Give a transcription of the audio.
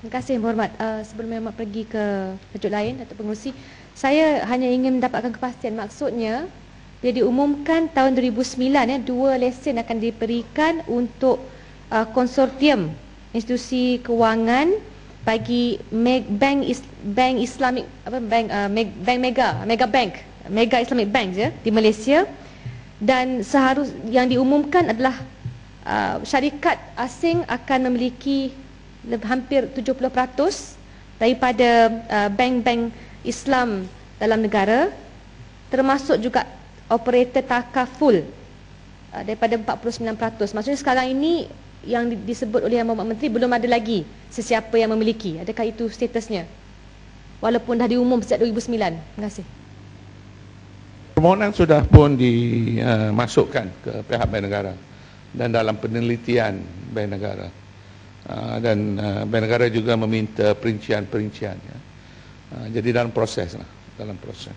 Terima kasih Yang Berhormat. Uh, sebelum Yang pergi ke tajuk lain atau pengurusi, saya hanya ingin mendapatkan kepastian. Maksudnya dia diumumkan tahun 2009 ya. Dua lesen akan diberikan untuk uh, konsortium institusi kewangan bagi bank is, bank Islamic apa bank uh, bank mega mega bank mega Islamic bank ya di Malaysia. Dan seharus yang diumumkan adalah uh, syarikat asing akan memiliki hampir 70% daripada uh, bank-bank Islam dalam negara termasuk juga operator takaful uh, daripada 49%. Maksudnya sekarang ini yang disebut oleh Yang Menteri belum ada lagi sesiapa yang memiliki. Adakah itu statusnya? Walaupun dah diumum sejak 2009. Terima kasih. Permohonan sudah pun dimasukkan uh, ke pihak Bank Negara dan dalam penelitian Bank Negara. Uh, dan uh, Bank Negara juga meminta perincian-perincian. Ya. Uh, jadi dalam proses lah, dalam proses.